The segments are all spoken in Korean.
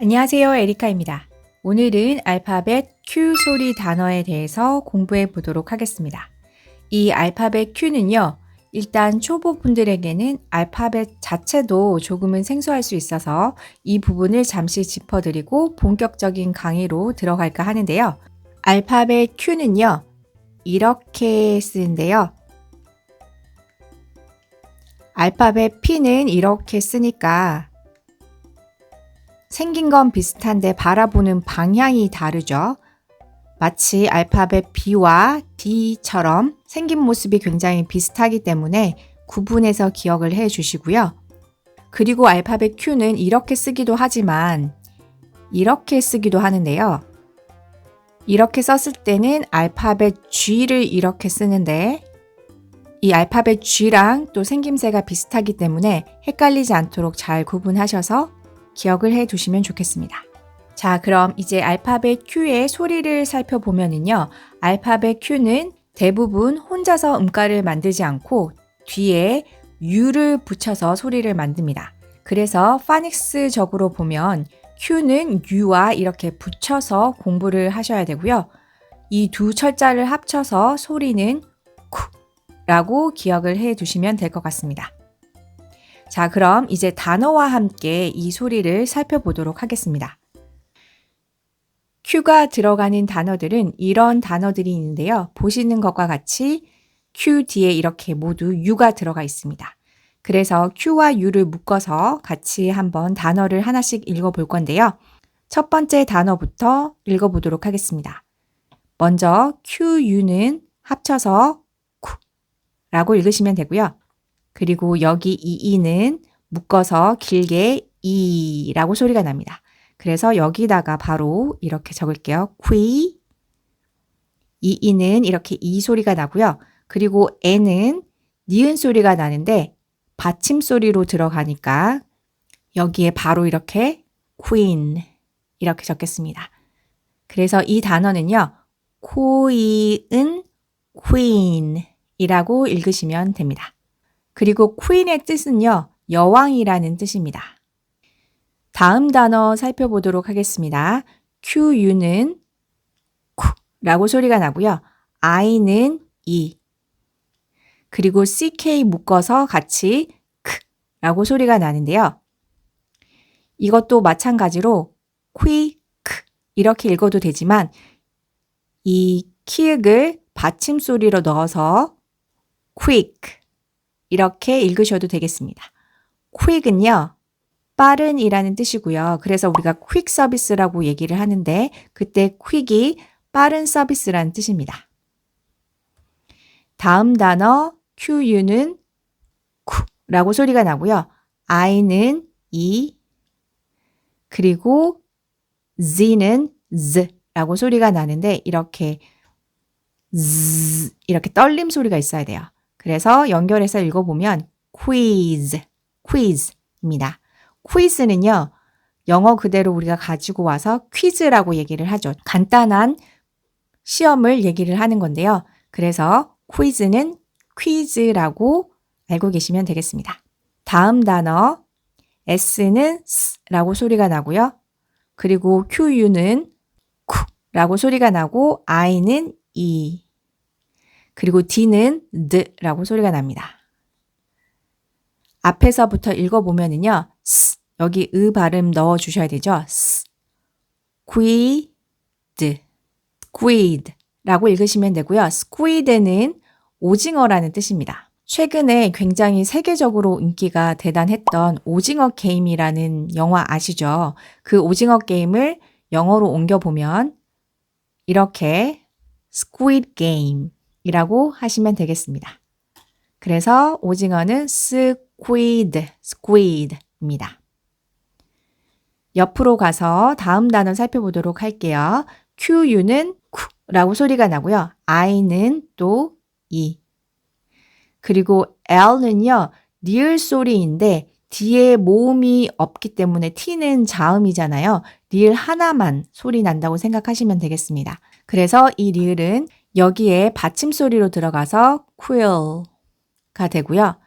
안녕하세요. 에리카입니다. 오늘은 알파벳 Q 소리 단어에 대해서 공부해 보도록 하겠습니다. 이 알파벳 Q는요, 일단 초보분들에게는 알파벳 자체도 조금은 생소할 수 있어서 이 부분을 잠시 짚어드리고 본격적인 강의로 들어갈까 하는데요. 알파벳 Q는요, 이렇게 쓰는데요. 알파벳 P는 이렇게 쓰니까 생긴 건 비슷한데 바라보는 방향이 다르죠. 마치 알파벳 B와 D처럼 생긴 모습이 굉장히 비슷하기 때문에 구분해서 기억을 해 주시고요. 그리고 알파벳 Q는 이렇게 쓰기도 하지만 이렇게 쓰기도 하는데요. 이렇게 썼을 때는 알파벳 G를 이렇게 쓰는데 이 알파벳 G랑 또 생김새가 비슷하기 때문에 헷갈리지 않도록 잘 구분하셔서 기억을 해 두시면 좋겠습니다. 자, 그럼 이제 알파벳 Q의 소리를 살펴보면은요. 알파벳 Q는 대부분 혼자서 음가를 만들지 않고 뒤에 U를 붙여서 소리를 만듭니다. 그래서 파닉스적으로 보면 Q는 U와 이렇게 붙여서 공부를 하셔야 되고요. 이 두 철자를 합쳐서 소리는 Q라고 기억을 해 두시면 될 것 같습니다. 자, 그럼 이제 단어와 함께 이 소리를 살펴보도록 하겠습니다. Q가 들어가는 단어들은 이런 단어들이 있는데요. 보시는 것과 같이 Q 뒤에 이렇게 모두 U가 들어가 있습니다. 그래서 Q와 U를 묶어서 같이 한번 단어를 하나씩 읽어볼 건데요. 첫 번째 단어부터 읽어보도록 하겠습니다. 먼저 Q, U는 합쳐서 Q라고 읽으시면 되고요. 그리고 여기 이 이는 묶어서 길게 이라고 소리가 납니다. 그래서 여기다가 바로 이렇게 적을게요. 퀴 이 이는 이렇게 이 소리가 나고요. 그리고 에는 니은 소리가 나는데 받침 소리로 들어가니까 여기에 바로 이렇게 queen 이렇게 적겠습니다. 그래서 이 단어는요. 코이은 queen이라고 읽으시면 됩니다. 그리고 queen의 뜻은요, 여왕이라는 뜻입니다. 다음 단어 살펴보도록 하겠습니다. QU는 Q라고 소리가 나고요. I는 E. 그리고 CK 묶어서 같이 K라고 소리가 나는데요. 이것도 마찬가지로 quick 이렇게 읽어도 되지만 이 키읔을 받침 소리로 넣어서 quick 이렇게 읽으셔도 되겠습니다. quick은요. 빠른이라는 뜻이고요. 그래서 우리가 quick 서비스라고 얘기를 하는데 그때 quick이 빠른 서비스라는 뜻입니다. 다음 단어 QU는 Q라고 소리가 나고요. I는 E 그리고 Z는 Z라고 소리가 나는데 이렇게 Z 이렇게 떨림 소리가 있어야 돼요. 그래서 연결해서 읽어보면 quiz, quiz입니다. quiz는요, 영어 그대로 우리가 가지고 와서 퀴즈라고 얘기를 하죠. 간단한 시험을 얘기를 하는 건데요. 그래서 quiz는 퀴즈라고 알고 계시면 되겠습니다. 다음 단어 S는 S라고 소리가 나고요. 그리고 QU는 Q라고 소리가 나고 I는 E 그리고 D는 D라고 소리가 납니다. 앞에서부터 읽어보면은요, S, 여기 으 발음 넣어주셔야 되죠. S, quid, quid 라고 읽으시면 되고요. squid는 오징어라는 뜻입니다. 최근에 굉장히 세계적으로 인기가 대단했던 오징어 게임이라는 영화 아시죠? 그 오징어 게임을 영어로 옮겨보면 이렇게 squid game 이라고 하시면 되겠습니다. 그래서 오징어는 squid, squid입니다. 옆으로 가서 다음 단어 살펴보도록 할게요. QU는 Q라고 소리가 나고요. I는 또 E. 그리고 L는요, 리을 소리인데 뒤에 모음이 없기 때문에 T는 자음이잖아요. 리을 하나만 소리 난다고 생각하시면 되겠습니다. 그래서 이 리을은 여기에 받침 소리로 들어가서 quill가 되고요.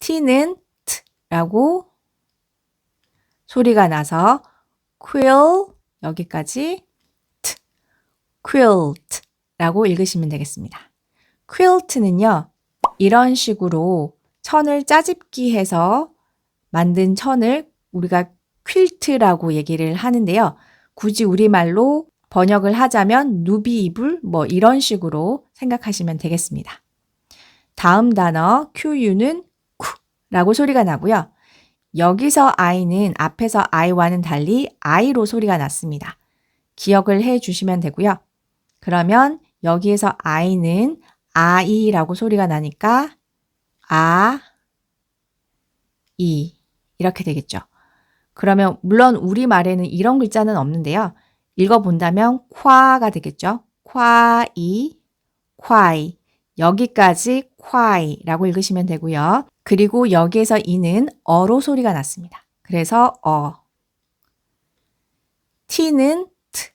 t는 t라고 소리가 나서 quill 여기까지 t, quilt 라고 읽으시면 되겠습니다. quilt는요, 이런 식으로 천을 짜집기 해서 만든 천을 우리가 퀼트라고 얘기를 하는데요. 굳이 우리말로 번역을 하자면 누비 이불 뭐 이런 식으로 생각하시면 되겠습니다. 다음 단어 QU는 쿠라고 소리가 나고요. 여기서 I는 앞에서 I와는 달리 I로 소리가 났습니다. 기억을 해 주시면 되고요. 그러면 여기에서 I는 아이라고 소리가 나니까 아, 이 이렇게 되겠죠. 그러면 물론 우리말에는 이런 글자는 없는데요. 읽어본다면 콰가 되겠죠. 콰이, 콰이. 여기까지 콰이라고 읽으시면 되고요. 그리고 여기에서 이는 어로 소리가 났습니다. 그래서 어. t는 트.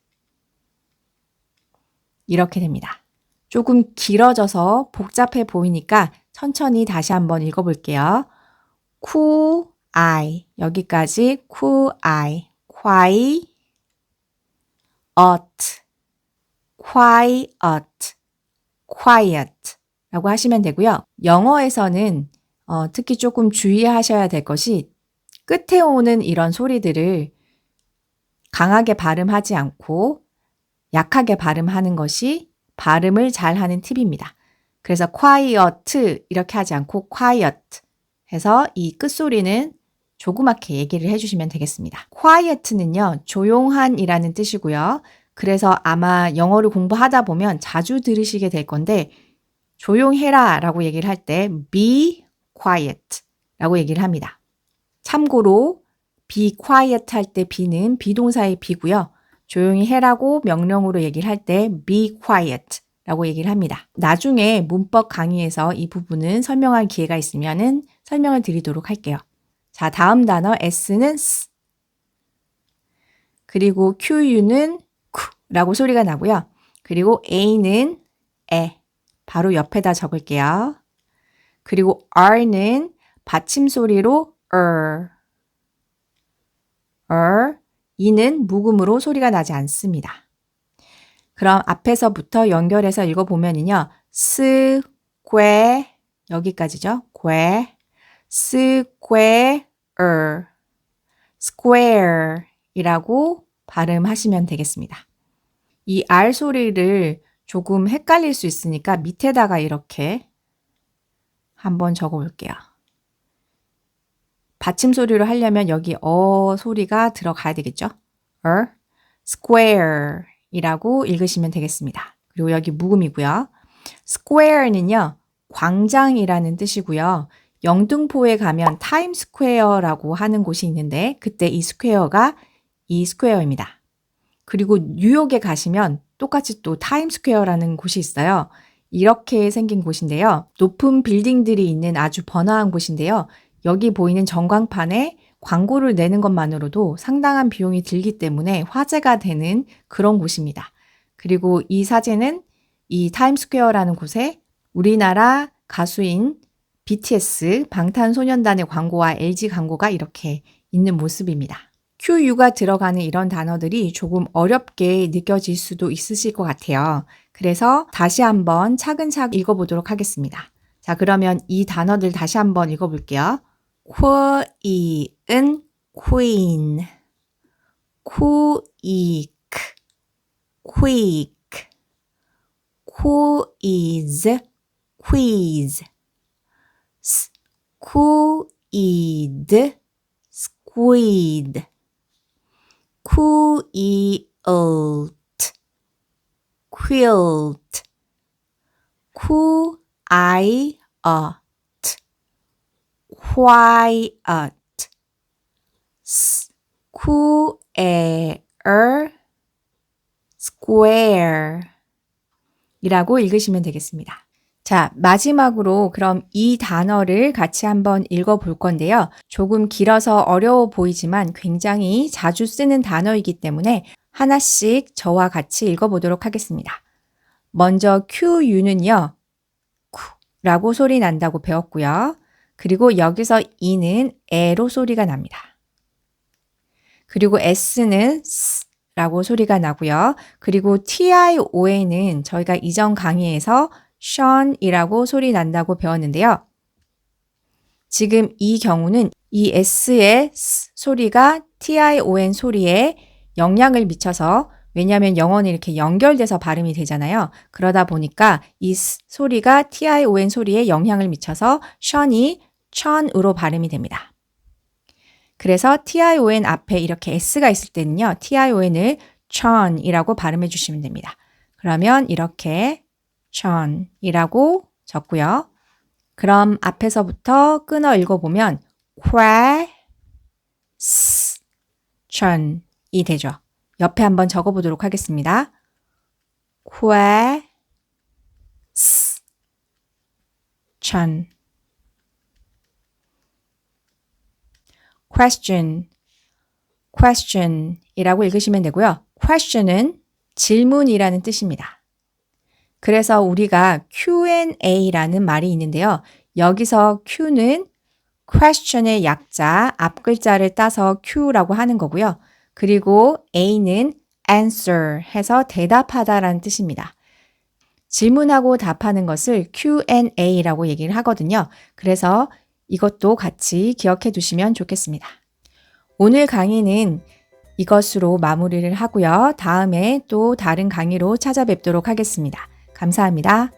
이렇게 됩니다. 조금 길어져서 복잡해 보이니까 천천히 다시 한번 읽어볼게요. 쿠, 아이. 여기까지 쿠, 아이. 콰이, 엇, quiet, quiet 라고 하시면 되고요. 영어에서는 어, 특히 조금 주의하셔야 될 것이 끝에 오는 이런 소리들을 강하게 발음하지 않고 약하게 발음하는 것이 발음을 잘 하는 팁입니다. 그래서 quiet 이렇게 하지 않고 quiet 해서 이 끝소리는 조그맣게 얘기를 해주시면 되겠습니다. quiet는요, 조용한이라는 뜻이고요. 그래서 아마 영어를 공부하다 보면 자주 들으시게 될 건데, 조용해라 라고 얘기를 할 때 be quiet 라고 얘기를 합니다. 참고로 be quiet 할 때 be는 비동사의 be고요. 조용히 해라고 명령으로 얘기를 할 때 be quiet 라고 얘기를 합니다. 나중에 문법 강의에서 이 부분은 설명할 기회가 있으면 설명을 드리도록 할게요. 자, 다음 단어 S는 S. 그리고 QU는 라고 소리가 나고요. 그리고 A는 에. 바로 옆에다 적을게요. 그리고 R는 받침 소리로 er. er. 이는 묵음으로 소리가 나지 않습니다. 그럼 앞에서부터 연결해서 읽어보면요. 스, 괴, 여기까지죠. 괴, 스, 괴, er, square 이라고 발음하시면 되겠습니다. 이 R 소리를 조금 헷갈릴 수 있으니까 밑에다가 이렇게 한번 적어 볼게요. 받침 소리로 하려면 여기 어 소리가 들어가야 되겠죠? er, square 이라고 읽으시면 되겠습니다. 그리고 여기 묵음이고요. square는요, 광장이라는 뜻이고요. 영등포에 가면 타임스퀘어라고 하는 곳이 있는데 그때 이 스퀘어가 이 스퀘어입니다. 그리고 뉴욕에 가시면 똑같이 또 타임스퀘어라는 곳이 있어요. 이렇게 생긴 곳인데요. 높은 빌딩들이 있는 아주 번화한 곳인데요. 여기 보이는 전광판에 광고를 내는 것만으로도 상당한 비용이 들기 때문에 화제가 되는 그런 곳입니다. 그리고 이 사진은 이 타임스퀘어라는 곳에 우리나라 가수인 BTS 방탄소년단의 광고와 LG 광고가 이렇게 있는 모습입니다. QU가 들어가는 이런 단어들이 조금 어렵게 느껴질 수도 있으실 것 같아요. 그래서 다시 한번 차근차근 읽어보도록 하겠습니다. 자, 그러면 이 단어들 다시 한번 읽어볼게요. qui은 queen, quick, quick, quiz, quiz. Squid, squid, quilt, quilt, quiet, quiet, square, square 이라고 읽으시면 되겠습니다. 자, 마지막으로 그럼 이 단어를 같이 한번 읽어 볼 건데요. 조금 길어서 어려워 보이지만 굉장히 자주 쓰는 단어이기 때문에 하나씩 저와 같이 읽어 보도록 하겠습니다. 먼저 QU는요, 라고 소리 난다고 배웠고요. 그리고 여기서 이는 에로 소리가 납니다. 그리고 S는 S 라고 소리가 나고요. 그리고 TION은 저희가 이전 강의에서 Sean이라고 소리 난다고 배웠는데요. 지금 이 경우는 이 S의 S 소리가 TION 소리에 영향을 미쳐서 왜냐하면 영어는 이렇게 연결돼서 발음이 되잖아요. 그러다 보니까 이 S 소리가 TION 소리에 영향을 미쳐서 Sean이 Sean으로 발음이 됩니다. 그래서 TION 앞에 이렇게 S가 있을 때는요. TION을 Sean이라고 발음해 주시면 됩니다. 그러면 이렇게 Sean이라고 적고요. 그럼 앞에서부터 끊어 읽어보면 question이 되죠. 옆에 한번 적어보도록 하겠습니다. question question question 이라고 읽으시면 되고요. question은 질문이라는 뜻입니다. 그래서 우리가 Q&A라는 말이 있는데요. 여기서 Q는 question의 약자 앞 글자를 따서 Q라고 하는 거고요. 그리고 A는 answer 해서 대답하다라는 뜻입니다. 질문하고 답하는 것을 Q&A라고 얘기를 하거든요. 그래서 이것도 같이 기억해 두시면 좋겠습니다. 오늘 강의는 이것으로 마무리를 하고요. 다음에 또 다른 강의로 찾아뵙도록 하겠습니다. 감사합니다.